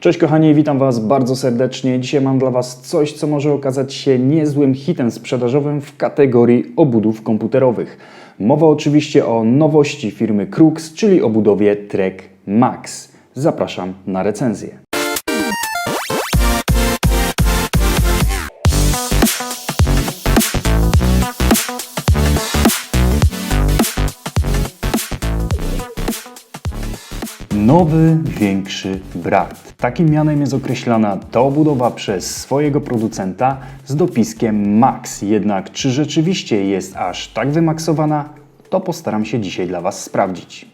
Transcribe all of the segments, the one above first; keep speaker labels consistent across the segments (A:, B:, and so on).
A: Cześć kochani, witam Was bardzo serdecznie. Dzisiaj mam dla Was coś, co może okazać się niezłym hitem sprzedażowym w kategorii obudów komputerowych. Mowa oczywiście o nowości firmy Crux, czyli o budowie Trek Max. Zapraszam na recenzję. Nowy, większy brat. Takim mianem jest określana ta obudowa przez swojego producenta z dopiskiem Max. Jednak czy rzeczywiście jest aż tak wymaksowana, to postaram się dzisiaj dla Was sprawdzić.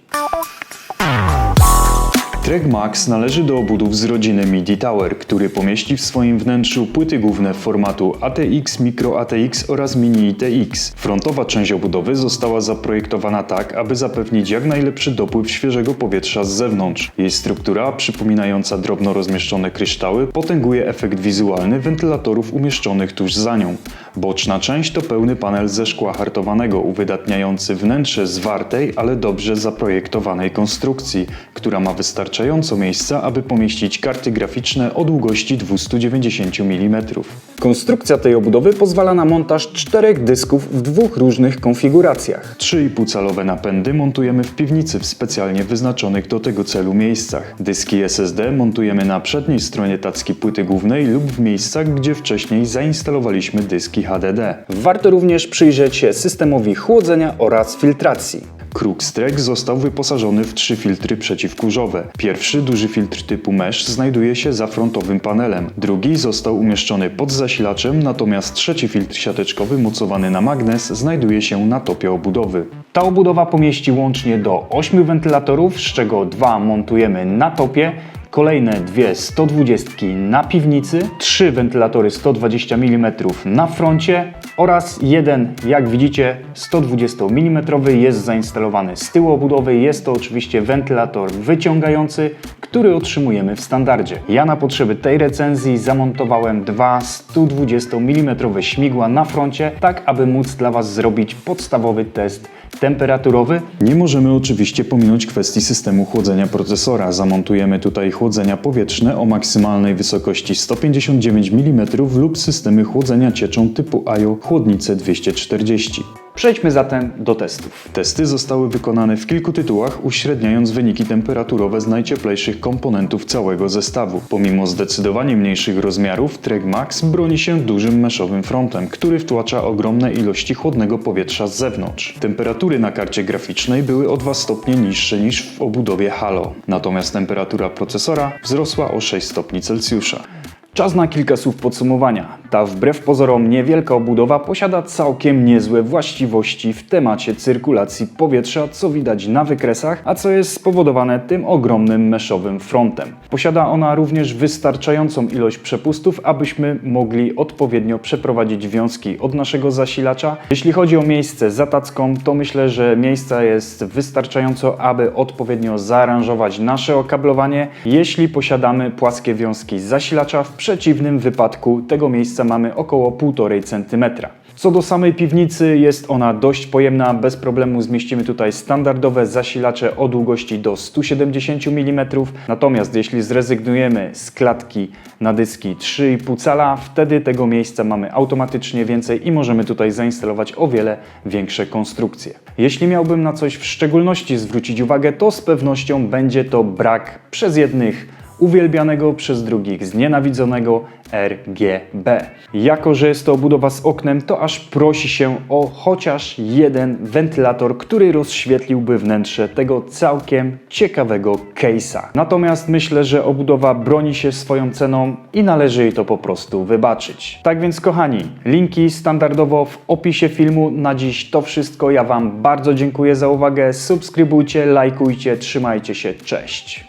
A: Trek Max należy do obudów z rodziny MIDI Tower, który pomieści w swoim wnętrzu płyty główne formatu ATX, Micro ATX oraz Mini ITX. Frontowa część obudowy została zaprojektowana tak, aby zapewnić jak najlepszy dopływ świeżego powietrza z zewnątrz. Jej struktura, przypominająca drobno rozmieszczone kryształy, potęguje efekt wizualny wentylatorów umieszczonych tuż za nią. Boczna część to pełny panel ze szkła hartowanego, uwydatniający wnętrze zwartej, ale dobrze zaprojektowanej konstrukcji, która ma wystarczająco miejsca, aby pomieścić karty graficzne o długości 290 mm. Konstrukcja tej obudowy pozwala na montaż czterech dysków w dwóch różnych konfiguracjach. 3,5 calowe napędy montujemy w piwnicy w specjalnie wyznaczonych do tego celu miejscach. Dyski SSD montujemy na przedniej stronie tacki płyty głównej lub w miejscach, gdzie wcześniej zainstalowaliśmy dyski HDD. Warto również przyjrzeć się systemowi chłodzenia oraz filtracji. Crux-Trek został wyposażony w trzy filtry przeciwkurzowe. Pierwszy, duży filtr typu mesh, znajduje się za frontowym panelem. Drugi został umieszczony pod zasilaczem, natomiast trzeci filtr siateczkowy mocowany na magnes znajduje się na topie obudowy. Ta obudowa pomieści łącznie do 8 wentylatorów, z czego dwa montujemy na topie, Kolejne dwie 120 na piwnicy, trzy wentylatory 120 mm na froncie oraz jeden, jak widzicie, 120 mm jest zainstalowany z tyłu obudowy. Jest to oczywiście wentylator wyciągający, który otrzymujemy w standardzie. Ja na potrzeby tej recenzji zamontowałem dwa 120 mm śmigła na froncie, tak aby móc dla Was zrobić podstawowy test temperaturowy. Nie możemy oczywiście pominąć kwestii systemu chłodzenia procesora. Zamontujemy tutaj chłodzenia powietrzne o maksymalnej wysokości 159 mm lub systemy chłodzenia cieczą typu IO chłodnice 240. Przejdźmy zatem do testów. Testy zostały wykonane w kilku tytułach, uśredniając wyniki temperaturowe z najcieplejszych komponentów całego zestawu. Pomimo zdecydowanie mniejszych rozmiarów, Trek Max broni się dużym meszowym frontem, który wtłacza ogromne ilości chłodnego powietrza z zewnątrz. Temperatury na karcie graficznej były o 2 stopnie niższe niż w obudowie Halo, natomiast temperatura procesora wzrosła o 6 stopni Celsjusza. Czas na kilka słów podsumowania. Ta wbrew pozorom niewielka obudowa posiada całkiem niezłe właściwości w temacie cyrkulacji powietrza, co widać na wykresach, a co jest spowodowane tym ogromnym meszowym frontem. Posiada ona również wystarczającą ilość przepustów, abyśmy mogli odpowiednio przeprowadzić wiązki od naszego zasilacza. Jeśli chodzi o miejsce za tacką, to myślę, że miejsca jest wystarczająco, aby odpowiednio zaaranżować nasze okablowanie. Jeśli posiadamy płaskie wiązki zasilacza, w przeciwnym wypadku tego miejsca mamy około 1,5 cm. Co do samej piwnicy, jest ona dość pojemna, bez problemu zmieścimy tutaj standardowe zasilacze o długości do 170 mm. Natomiast jeśli zrezygnujemy z klatki na dyski 3,5 cala, wtedy tego miejsca mamy automatycznie więcej i możemy tutaj zainstalować o wiele większe konstrukcje. Jeśli miałbym na coś w szczególności zwrócić uwagę, to z pewnością będzie to brak przez jednych uwielbianego przez drugich znienawidzonego RGB. Jako, że jest to obudowa z oknem, to aż prosi się o chociaż jeden wentylator, który rozświetliłby wnętrze tego całkiem ciekawego case'a. Natomiast myślę, że obudowa broni się swoją ceną i należy jej to po prostu wybaczyć. Tak więc kochani, linki standardowo w opisie filmu. Na dziś to wszystko. Ja Wam bardzo dziękuję za uwagę. Subskrybujcie, lajkujcie, trzymajcie się, cześć.